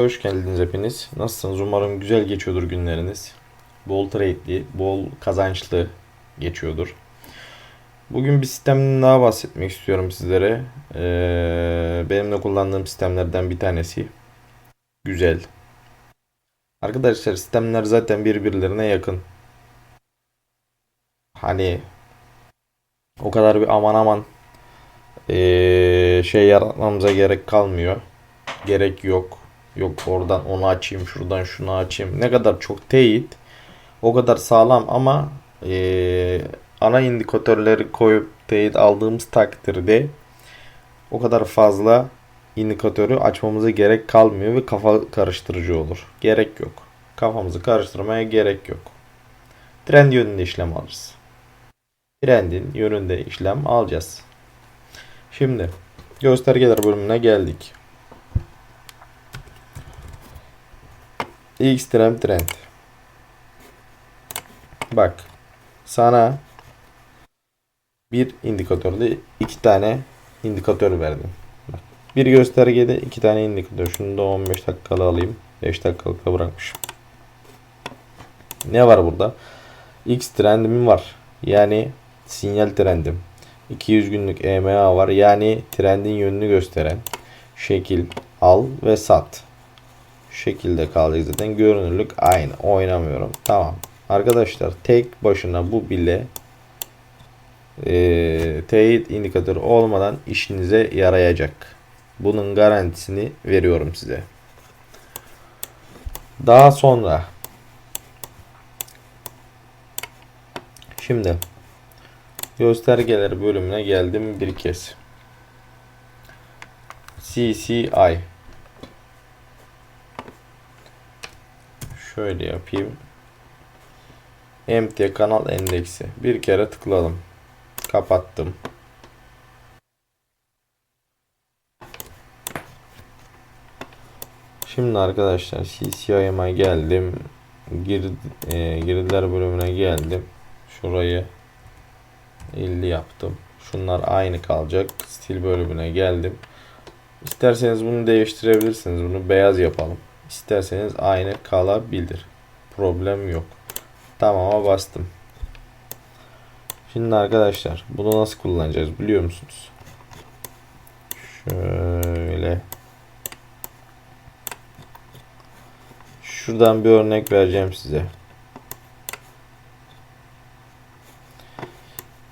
Hoş geldiniz hepiniz. Nasılsınız? Umarım güzel geçiyordur günleriniz. Bol trade'li, bol kazançlı geçiyordur. Bugün bir sistemden daha bahsetmek istiyorum sizlere. Ee, benim de kullandığım sistemlerden bir tanesi. Güzel. Arkadaşlar sistemler zaten birbirlerine yakın. Hani o kadar bir aman aman ee, şey yaratmamıza gerek kalmıyor. Gerek yok. Yok oradan onu açayım, şuradan şunu açayım. Ne kadar çok teyit, o kadar sağlam ama eee, ana indikatörleri koyup teyit aldığımız takdirde o kadar fazla indikatörü açmamıza gerek kalmıyor ve kafa karıştırıcı olur. Gerek yok. Kafamızı karıştırmaya gerek yok. Trend yönünde işlem alırız. Trendin yönünde işlem alacağız. Şimdi göstergeler bölümüne geldik. Ekstrem trend. Bak. Sana bir indikatörde iki tane indikatör verdim. Bak, bir göstergede iki tane indikatör. Şunu da 15 dakikalı alayım. 5 dakikalık da bırakmışım. Ne var burada? X trendim var. Yani sinyal trendim. 200 günlük EMA var. Yani trendin yönünü gösteren şekil al ve sat şekilde kalacak zaten. Görünürlük aynı. Oynamıyorum. Tamam. Arkadaşlar tek başına bu bile e, teyit indikatörü olmadan işinize yarayacak. Bunun garantisini veriyorum size. Daha sonra şimdi göstergeler bölümüne geldim bir kez. CCI Şöyle yapayım. Empty kanal endeksi. Bir kere tıkladım. Kapattım. Şimdi arkadaşlar CCI'ma geldim. Gir, e, girdiler bölümüne geldim. Şurayı 50 yaptım. Şunlar aynı kalacak. Stil bölümüne geldim. İsterseniz bunu değiştirebilirsiniz. Bunu beyaz yapalım. İsterseniz aynı kalabilir. Problem yok. Tamam'a bastım. Şimdi arkadaşlar bunu nasıl kullanacağız biliyor musunuz? Şöyle. Şuradan bir örnek vereceğim size.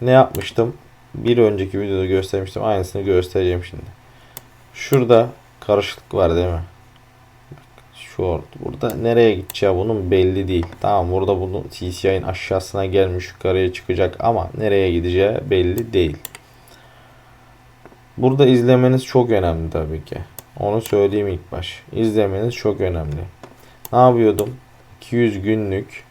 Ne yapmıştım? Bir önceki videoda göstermiştim. Aynısını göstereceğim şimdi. Şurada karışıklık var değil mi? Short. Burada nereye gideceği bunun belli değil. Tamam burada bunu CCI'nin aşağısına gelmiş yukarıya çıkacak ama nereye gideceği belli değil. Burada izlemeniz çok önemli tabii ki. Onu söyleyeyim ilk baş. İzlemeniz çok önemli. Ne yapıyordum? 200 günlük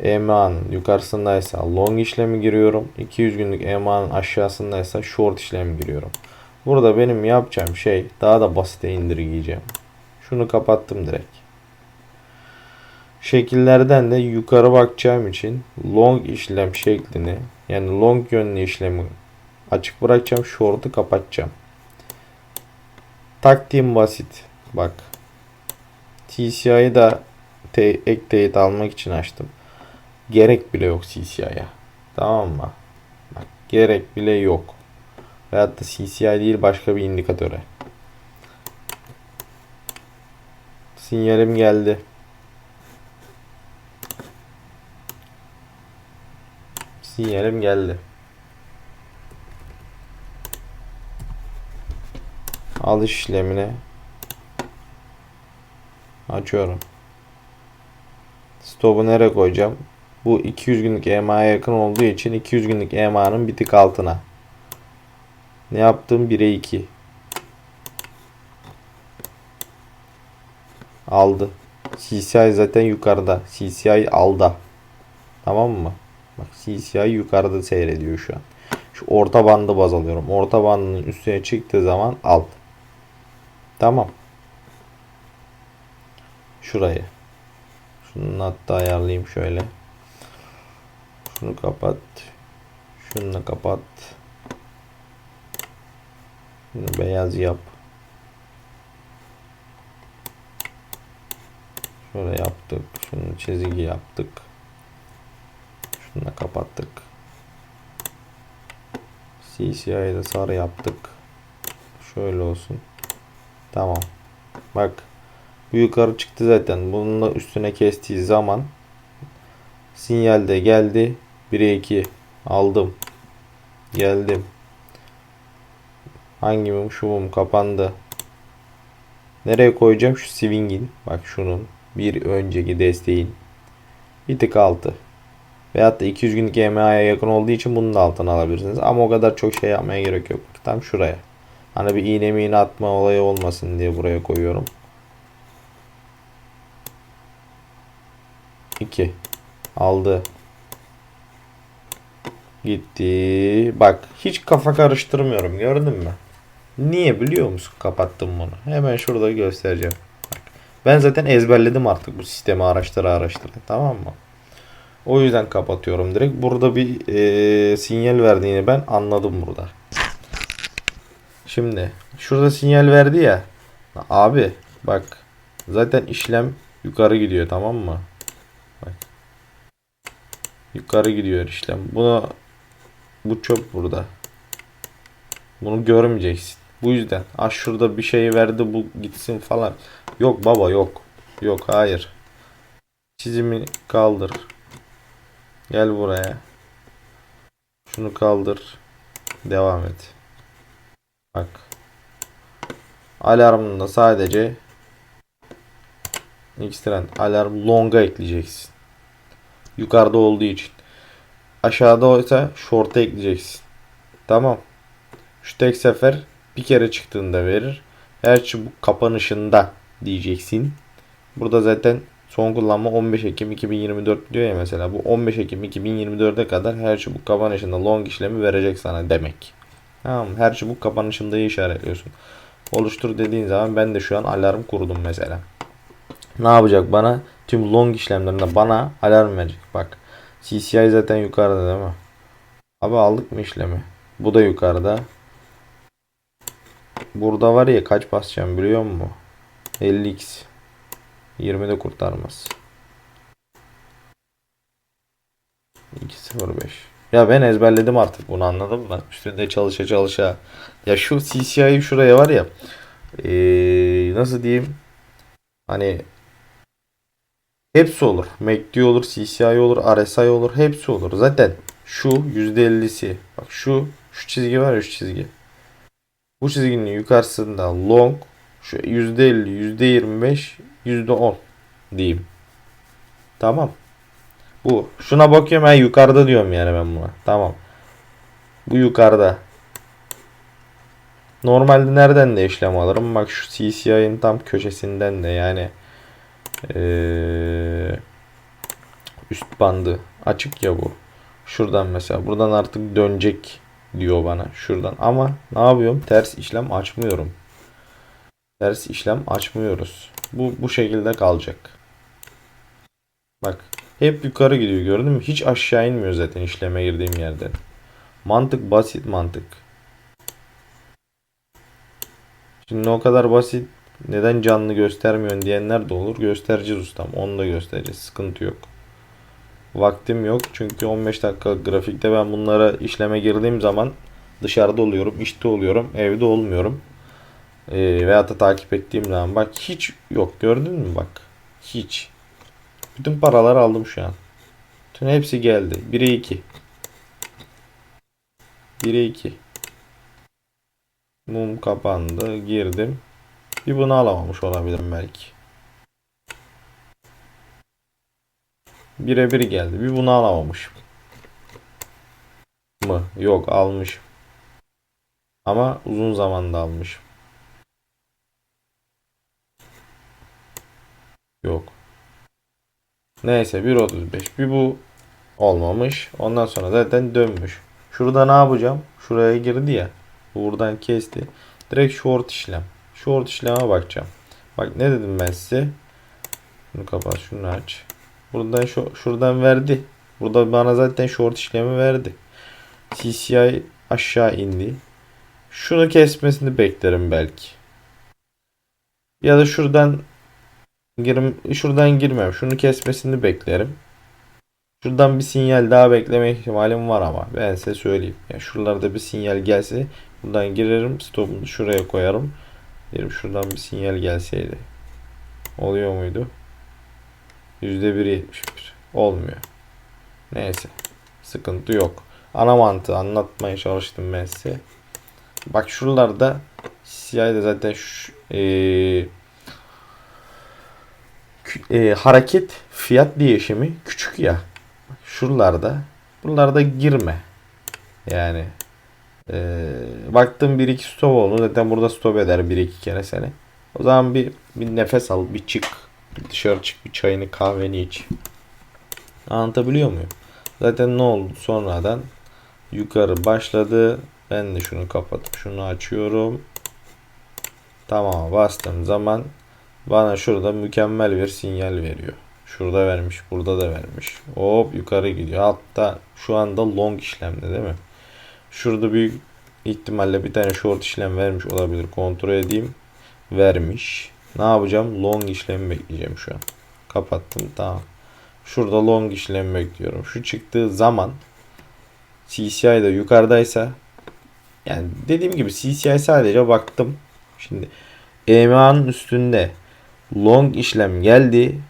EMA'nın yukarısındaysa long işlemi giriyorum. 200 günlük EMA'nın aşağısındaysa short işlemi giriyorum. Burada benim yapacağım şey daha da basite indirgeyeceğim. Şunu kapattım direkt. Şekillerden de yukarı bakacağım için long işlem şeklini yani long yönlü işlemi açık bırakacağım. Short'u kapatacağım. Taktiğim basit. Bak. TCI'yi da ek teyit almak için açtım. Gerek bile yok CCI'ye. Tamam mı? Bak, gerek bile yok. Veyahut da CCI değil başka bir indikatöre. Sinyalim geldi. Sinyalim geldi. Alış işlemine açıyorum. Stop'u nereye koyacağım? Bu 200 günlük EMA'ya yakın olduğu için 200 günlük EMA'nın bir tık altına. Ne yaptım? 1'e 2. Aldı. CCI zaten yukarıda. CCI alda. Tamam mı? Bak CCI yukarıda seyrediyor şu an. Şu orta bandı baz alıyorum. Orta bandının üstüne çıktığı zaman al. Tamam. Şurayı. Şunu hatta ayarlayayım şöyle. Şunu kapat. Şunu kapat. Beyaz yap. Şöyle yaptık. Şunu çizgi yaptık. Şunu da kapattık. CCI'yi de sarı yaptık. Şöyle olsun. Tamam. Bak. Bu yukarı çıktı zaten. Bunun da üstüne kestiği zaman sinyalde geldi. 1'e 2 aldım. Geldim. Hangi mum? Şu mum kapandı. Nereye koyacağım? Şu swing'in. Bak şunun. Bir önceki desteğin. Bir tık altı. Veyahut da 200 günlük EMA'ya yakın olduğu için bunun da altına alabilirsiniz. Ama o kadar çok şey yapmaya gerek yok. Tam şuraya. Hani bir iğne miğne atma olayı olmasın diye buraya koyuyorum. 2 aldı. Gitti. Bak hiç kafa karıştırmıyorum gördün mü? Niye biliyor musun kapattım bunu? Hemen şurada göstereceğim. Bak, ben zaten ezberledim artık bu sistemi araştıra araştıra tamam mı? O yüzden kapatıyorum direkt. Burada bir e, sinyal verdiğini ben anladım burada. Şimdi şurada sinyal verdi ya. Abi bak zaten işlem yukarı gidiyor tamam mı? Bak. Yukarı gidiyor işlem. Buna bu çöp burada. Bunu görmeyeceksin. Bu yüzden ah şurada bir şey verdi bu gitsin falan. Yok baba yok. Yok hayır. Çizimi kaldır. Gel buraya. Şunu kaldır. Devam et. Bak. Alarmında sadece X-Trend alarm long'a ekleyeceksin. Yukarıda olduğu için. Aşağıda oysa short'a ekleyeceksin. Tamam. Şu tek sefer bir kere çıktığında verir. Her çubuk kapanışında diyeceksin. Burada zaten son kullanma 15 Ekim 2024 diyor ya mesela. Bu 15 Ekim 2024'e kadar her çubuk kapanışında long işlemi verecek sana demek. Tamam? Her çubuk kapanışında işaretliyorsun. Oluştur dediğin zaman ben de şu an alarm kurdum mesela. Ne yapacak bana? Tüm long işlemlerinde bana alarm verecek. Bak. CCI zaten yukarıda değil mi? Abi aldık mı işlemi? Bu da yukarıda. Burada var ya kaç basacağım biliyor musun? 50x. 20'de kurtarmaz. 2.05. Ya ben ezberledim artık bunu anladın mı? Üstünde çalışa çalışa. Ya şu CCI şuraya var ya. Ee, nasıl diyeyim? Hani hepsi olur. MACD olur, CCI olur, RSI olur. Hepsi olur. Zaten şu %50'si. Bak şu şu çizgi var ya şu çizgi. Bu çizginin yukarısında long şu %50, %25, %10 diyeyim. Tamam. Bu. Şuna bakıyorum ben yukarıda diyorum yani ben buna. Tamam. Bu yukarıda. Normalde nereden de işlem alırım? Bak şu CCI'nin tam köşesinden de yani ee, üst bandı açık ya bu. Şuradan mesela buradan artık dönecek diyor bana şuradan ama ne yapıyorum? Ters işlem açmıyorum. Ters işlem açmıyoruz. Bu bu şekilde kalacak. Bak hep yukarı gidiyor gördün mü? Hiç aşağı inmiyor zaten işleme girdiğim yerden. Mantık basit mantık. Şimdi o kadar basit neden canlı göstermiyorsun diyenler de olur. Göstereceğiz ustam. Onu da göstereceğiz. Sıkıntı yok. Vaktim yok. Çünkü 15 dakika grafikte ben bunlara işleme girdiğim zaman dışarıda oluyorum. işte oluyorum. Evde olmuyorum. Ee, veyahut da takip ettiğim zaman. Bak hiç yok. Gördün mü bak. Hiç. Bütün paraları aldım şu an. Bütün hepsi geldi. 1'e 2. 1'e 2. Mum kapandı. Girdim. Bir bunu alamamış olabilirim belki. Birebir geldi. Bir bunu alamamışım. Mı? Yok almışım. Ama uzun zamanda almışım. Yok. Neyse 1.35. Bir bu olmamış. Ondan sonra zaten dönmüş. Şurada ne yapacağım? Şuraya girdi ya. Buradan kesti. Direkt short işlem. Short işleme bakacağım. Bak ne dedim ben size? Şunu kapat, şunu aç. Buradan şu, şuradan verdi. Burada bana zaten short işlemi verdi. CCI aşağı indi. Şunu kesmesini beklerim belki. Ya da şuradan Girim, şuradan girmem. Şunu kesmesini beklerim. Şuradan bir sinyal daha bekleme ihtimalim var ama ben size söyleyeyim. Ya şuralarda bir sinyal gelse buradan girerim stopumu şuraya koyarım. Derim şuradan bir sinyal gelseydi. Oluyor muydu? %1.71. Olmuyor. Neyse. Sıkıntı yok. Ana mantığı anlatmaya çalıştım ben size. Bak şuralarda CI'de zaten şu, kü- eee, hareket fiyat değişimi küçük ya. Şuralarda buralarda girme. Yani eee baktım 1-2 stop oldu. Zaten burada stop eder 1-2 kere seni. O zaman bir, bir nefes al, bir çık. Bir dışarı çık, bir çayını kahveni iç. Anlatabiliyor muyum? Zaten ne oldu sonradan? Yukarı başladı. Ben de şunu kapatıp şunu açıyorum. Tamam bastığım zaman bana şurada mükemmel bir sinyal veriyor. Şurada vermiş, burada da vermiş. Hop yukarı gidiyor. Hatta şu anda long işlemde değil mi? Şurada büyük ihtimalle bir tane short işlem vermiş olabilir. Kontrol edeyim. Vermiş. Ne yapacağım? Long işlemi bekleyeceğim şu an. Kapattım. Tamam. Şurada long işlemi bekliyorum. Şu çıktığı zaman CCI de yukarıdaysa yani dediğim gibi CCI sadece baktım. Şimdi EMA'nın üstünde long işlem geldi.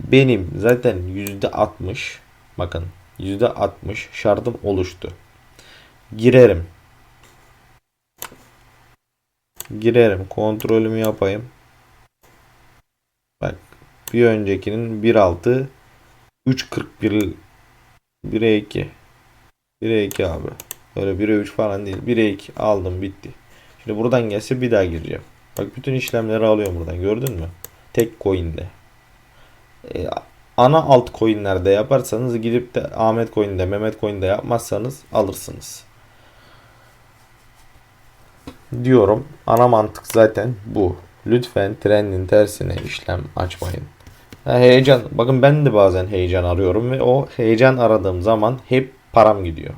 Benim zaten %60 bakın %60 şartım oluştu. Girerim. Girerim. Kontrolümü yapayım. Bak bir öncekinin 1.6 3.41 1'e 2 1'e 2 abi. Öyle 1'e 3 falan değil. 1'e 2 aldım bitti. Şimdi buradan gelse bir daha gireceğim. Bak bütün işlemleri alıyorum buradan gördün mü? Tek coin'de. E, ana alt coin'lerde yaparsanız gidip de Ahmet coin'de Mehmet coin'de yapmazsanız alırsınız. Diyorum. Ana mantık zaten bu. Lütfen trendin tersine işlem açmayın. Ha, heyecan. Bakın ben de bazen heyecan arıyorum ve o heyecan aradığım zaman hep param gidiyor.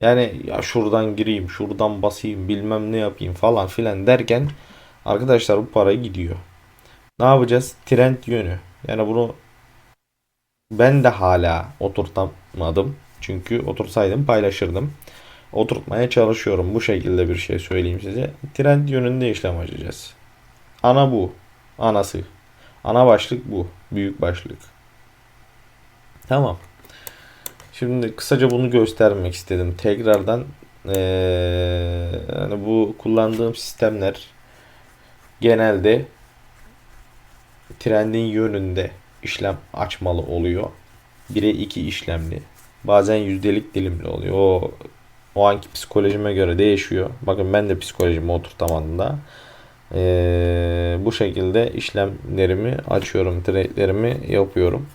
Yani ya şuradan gireyim, şuradan basayım, bilmem ne yapayım falan filan derken arkadaşlar bu para gidiyor. Ne yapacağız? Trend yönü. Yani bunu ben de hala oturtamadım. Çünkü otursaydım paylaşırdım. Oturtmaya çalışıyorum. Bu şekilde bir şey söyleyeyim size. Trend yönünde işlem açacağız. Ana bu. Anası. Ana başlık bu. Büyük başlık. Tamam. Şimdi kısaca bunu göstermek istedim. Tekrardan eee, hani bu kullandığım sistemler genelde trendin yönünde işlem açmalı oluyor. 1'e 2 işlemli. Bazen yüzdelik dilimli oluyor. O o anki psikolojime göre değişiyor. Bakın ben de psikolojimi oturtamadım da. Eee, bu şekilde işlemlerimi açıyorum, trade'lerimi yapıyorum.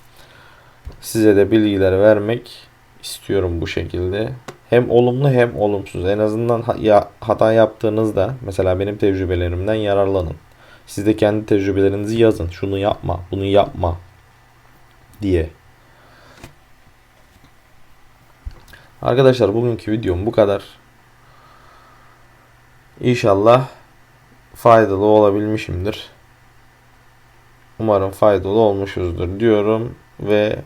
Size de bilgiler vermek istiyorum bu şekilde. Hem olumlu hem olumsuz. En azından hata yaptığınızda mesela benim tecrübelerimden yararlanın. Siz de kendi tecrübelerinizi yazın. Şunu yapma, bunu yapma diye. Arkadaşlar bugünkü videom bu kadar. İnşallah faydalı olabilmişimdir. Umarım faydalı olmuşuzdur diyorum ve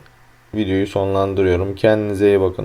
videoyu sonlandırıyorum. Kendinize iyi bakın.